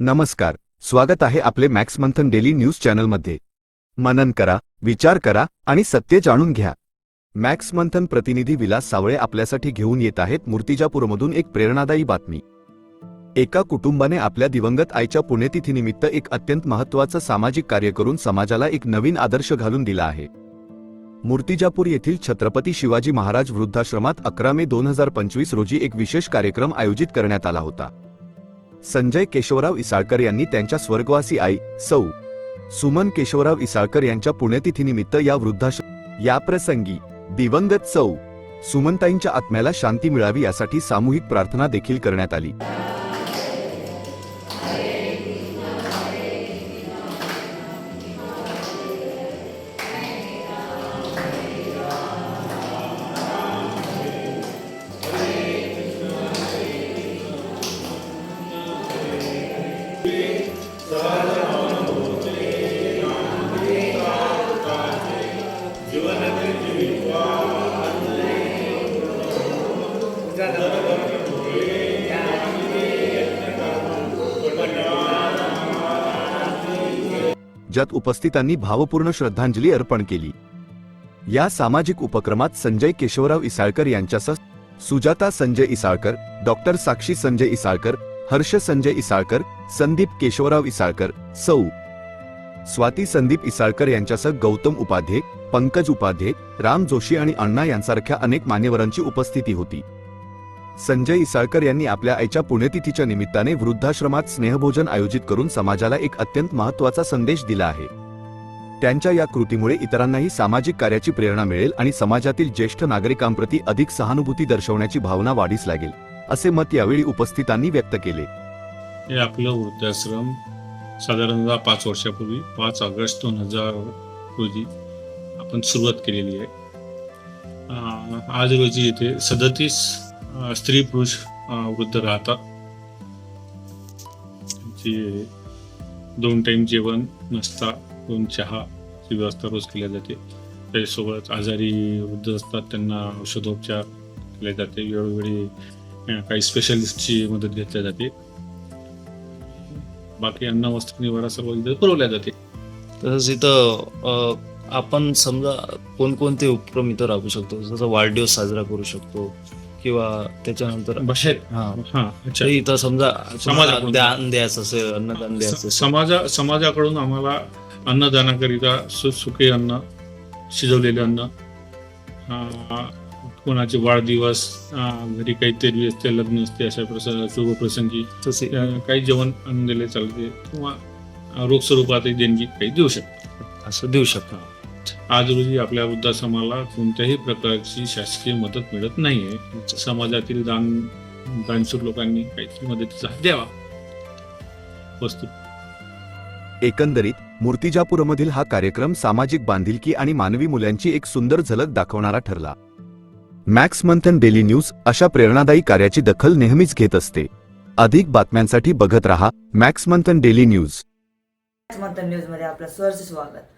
नमस्कार स्वागत आहे आपले मॅक्स मंथन डेली न्यूज चॅनलमध्ये. मनन करा विचार करा आणि सत्य जाणून घ्या. मॅक्स मंथन प्रतिनिधी विलास सावळे आपल्यासाठी घेऊन येत आहेत मूर्तिजापूरमधून एक प्रेरणादायी बातमी. एका कुटुंबाने आपल्या दिवंगत आईच्या पुण्यतिथीनिमित्त एक अत्यंत महत्त्वाचं सामाजिक कार्य करून समाजाला एक नवीन आदर्श घालून दिला आहे. मूर्तिजापूर येथील छत्रपती शिवाजी महाराज वृद्धाश्रमात अकरा मे दोन हजार पंचवीस रोजी एक विशेष कार्यक्रम आयोजित करण्यात आला होता. संजय केशवराव इसाळकर यांनी त्यांच्या स्वर्गवासी आई सौ. सुमन केशवराव इसाळकर यांच्या पुण्यतिथीनिमित्त या वृद्धाश्रम या प्रसंगी दिवंगत सौ. सुमनताईंच्या आत्म्याला शांती मिळावी यासाठी सामूहिक प्रार्थना देखील करण्यात आली. ज्यात उपस्थितांनी भावपूर्ण श्रद्धांजली अर्पण केली. या सामाजिक उपक्रमात संजय केशवराव इसाळकर यांच्यासह सुजाता संजय इसाळकर डॉक्टर साक्षी संजय इसाळकर हर्ष संजय इसाळकर संदीप केशवराव इसाळकर सौ. स्वाती संदीप इसाळकर यांच्यासह गौतम उपाध्ये पंकज उपाध्ये राम जोशी आणि अण्णा यांसारख्या अनेक मान्यवरांची उपस्थिती होती. संजय इसाळकर यांनी आपल्या आईच्या पुण्यतिथीच्या निमित्ताने वृद्धाश्रमात स्नेहभोजन आयोजित करून समाजाला एक अत्यंत महत्त्वाचा संदेश दिला आहे. त्यांच्या या कृतीमुळे इतरांनाही सामाजिक कार्याची प्रेरणा मिळेल आणि समाजातील ज्येष्ठ नागरिकांप्रती अधिक सहानुभूती दर्शवण्याची भावना वाढीस लागेल असे मत यावेळी उपस्थितांनी व्यक्त केले. हे आपलं वृद्धाश्रम साधारणतः पाच वर्षापूर्वी पाच ऑगस्ट दोन हजार रोजी आपण सुरुवात केलेली आहे. आज रोजी येथे सदतीस स्त्री पुरुष वृद्ध राहतात जे दोन टाइम जेवण नसता दोन चहाची व्यवस्था रोज केल्या जाते. त्याच्यासोबत आजारी वृद्ध असतात त्यांना औषधोपचार केले जाते. वेळोवेळी काही स्पेशलिस्टची मदत घेतली जाते. बाकी अन्न वस्त्र निवारा सर्व इथे पुरवल्या जाते. तसंच इथं आपण समजा कोणकोणते उपक्रम इथं राबू शकतो? जसं वाढदिवस साजरा करू शकतो. किंवा त्याच्यानंतर हा. हा अच्छा. इथं समजा. दान द्यायचं असेल अन्नदान द्यायचं असेल. समाजा समाजाकडून आम्हाला अन्नदानाकरिता सु सुके अन्न शिजवलेले अन्न अं, कोणाचे वाढदिवस अं, घरी काही तेरवी असते लग्न असते अशा प्रसंग शुभ प्रसंगी तसे. अं, काही जेवण अन्न दिले चालते किंवा अं, रोख स्वरूपातही देणगी काही देऊ शकतो. असं देऊ शकतो. आज रोजी आपल्या वृद्धाश्रमाला कोणत्याही प्रकारची शासकीय मदत मिळत नाहीये. समाजातील दान दानशूर लोकांनी काहीतरी मदतीचा हात द्यावा. वस्तू. एकंदरीत मूर्तिजापूरमधील हा कार्यक्रम सामाजिक बांधिलकी आणि मानवी मूल्यांची एक सुंदर झलक दाखवणारा ठरला. मॅक्स मंथन डेली न्यूज अशा प्रेरणादायी कार्याची दखल नेहमीच घेत असते. अधिक बातम्यांसाठी बघत रहा max Manthan daily news. Manthan न्यूजमध्ये आपलं सहर्ष स्वागत.